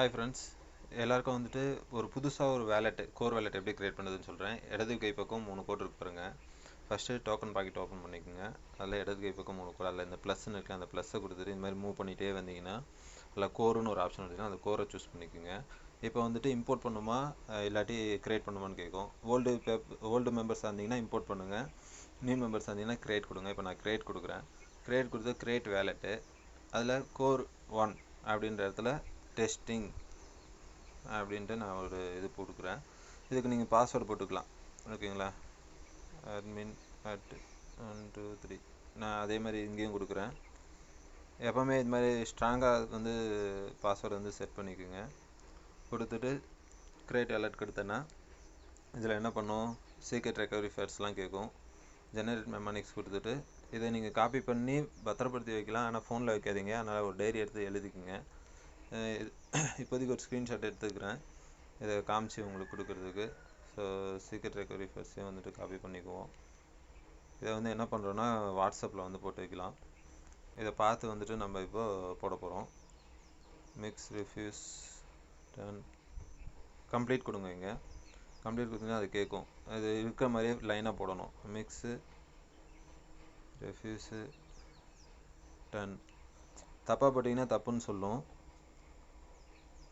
Hi friends எல்லாருக்கும் வந்துட்டு ஒரு புதுசாக ஒரு வேலெட் கோர் வேலெட் எப்படி க்ரியேட் பண்ணுதுன்னு சொல்கிறேன் இடது கை பக்கம் மூணு கோட் இருக்கு பாருங்க. ஃபஸ்ட்டு டோக்கன் பாக்கெட் ஓப்பன் பண்ணிக்கோங்க. அதில் இடது கை பக்கம் மூணு கோட் அதில் இந்த ப்ளஸ்ன்னு இருக்குது அந்த ப்ளஸ்ஸை கொடுத்துட்டு இந்த மாதிரி மூவ் பண்ணிகிட்டே வந்தீங்கன்னா அதில் கோருன்னு ஒரு ஆப்ஷன் வந்துச்சுன்னா அந்த கோரை சூஸ் பண்ணிக்கோங்க. இப்போ வந்துட்டு இம்போர்ட் பண்ணுமா? இல்லாட்டி க்ரியேட் பண்ணுமான்னு கேட்கும். ஓல்டு பேப் ஓல்டு மெம்பர்ஸாக இருந்தீங்கன்னா இம்போர்ட் பண்ணுங்கள் நியூ மெம்பர்ஸ் இருந்தீங்கன்னா க்ரியேட் கொடுங்க. இப்போ நான் க்ரியேட் கொடுக்குறேன். க்ரியேட் கொடுத்து க்ரியேட் வேலெட்டு அதில் கோர் ஒன் அப்படின்ற இடத்துல டெஸ்டிங் அப்படின்ட்டு நான் ஒரு இது போட்டுக்கிறேன். இதுக்கு நீங்கள் பாஸ்வேர்டு போட்டுக்கலாம். ஓகேங்களா? Admin at one two three நான் அதே மாதிரி இங்கேயும் கொடுக்குறேன். எப்போவுமே இது மாதிரி ஸ்ட்ராங்காக வந்து பாஸ்வேர்டு வந்து செட் பண்ணிக்கோங்க. கொடுத்துட்டு கிரியேட் அலர்ட் கொடுத்தேன்னா இதில் என்ன பண்ணும்? சீக்ரெட் ரெக்கவரி ஃபேர்ஸ்லாம் கேட்கும். ஜெனரேட் மெமானிக்ஸ் கொடுத்துட்டு இதை நீங்கள் காப்பி பண்ணி பத்திரப்படுத்தி வைக்கலாம். ஆனால் ஃபோனில் வைக்காதீங்க. அதனால் ஒரு டைரி எடுத்து எழுதிக்கோங்க. இப்போதைக்கு ஒரு ஸ்க்ரீன்ஷாட் எடுத்துக்கிறேன். இதை காமிச்சு உங்களுக்கு கொடுக்குறதுக்கு. ஸோ சீக்கிரம் ரெக்கவரி ஃபர்ஸ்ட்டையும் வந்துட்டு காப்பி பண்ணிக்குவோம். இதை வந்து என்ன பண்ணுறோன்னா வாட்ஸ்அப்பில் வந்து போட்டு வைக்கலாம். இதை பார்த்து வந்துட்டு நம்ம இப்போ போட போகிறோம் மிக்ஸ் ரிஃப்யூஸ் டன் கம்ப்ளீட் கொடுங்க இங்கே. கம்ப்ளீட் கொடுத்தீங்கன்னா அது கேட்கும். அது இருக்கிற மாதிரியே லைனாக போடணும். மிக்ஸு ரெஃப்யூஸு டன் தப்பாக போட்டிங்கன்னா தப்புன்னு சொல்லும்.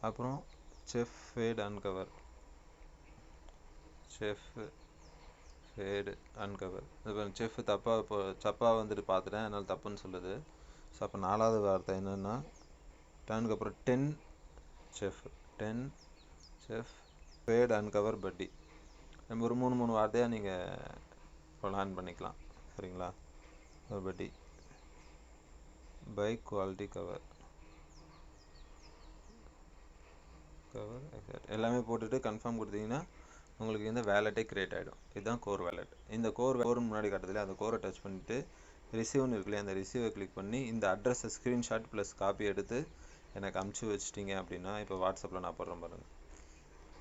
அப்புறம் chef fat uncover. Chef fat uncover. இப்போ செஃப் தப்பாக இப்போ தப்பாக வந்துட்டு பார்த்துட்டேன் அதனால் தப்புன்னு சொல்லுது. ஸோ அப்போ நாலாவது வார்த்தை என்னென்னா டேனுக்கு அப்புறம் ten chef. Ten chef fat uncover party. நம்ம ஒரு மூணு மூணு வார்த்தையாக நீங்கள் பிளான் பண்ணிக்கலாம். சரிங்களா? ஒரு பட்டி. Bike quality cover. கவர் எல்லாமே போட்டுட்டு கன்ஃபார்ம் கொடுத்தீங்கன்னா உங்களுக்கு இந்த வேலெட்டே கிரியேட் ஆகிடும் இதுதான் கோர் வேலெட் இந்த கோர் கோர் முன்னாடி கட்டத்தில் அந்த கோரை டச் பண்ணிவிட்டு ரிசீவ்னு இருக்குல்லையே அந்த ரிசீவை கிளிக் பண்ணி இந்த அட்ரஸை ஸ்க்ரீன்ஷாட் ப்ளஸ் காப்பி எடுத்து எனக்கு அமுச்சு வச்சிட்டிங்க அப்படின்னா இப்போ வாட்ஸ்அப்பில் நான் போடுறேன் பாருங்கள்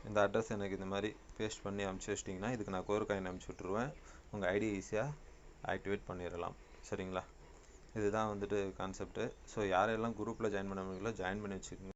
இந்த அட்ரஸ் எனக்கு இந்த மாதிரி பேஸ்ட் பண்ணி அமுச்சு வச்சிட்டிங்கன்னா இதுக்கு நான் கோர் காயின் அமுச்சு விட்ருவேன் உங்கள் ஐடி ஈஸியாக ஆக்டிவேட் பண்ணிடலாம். சரிங்களா? இதுதான் வந்துட்டு கான்செப்ட்டு ஸோ யாரெல்லாம் குரூப்பில் ஜாயின் பண்ண முடியுங்களோ ஜாயின் பண்ணி வச்சுக்கோங்க.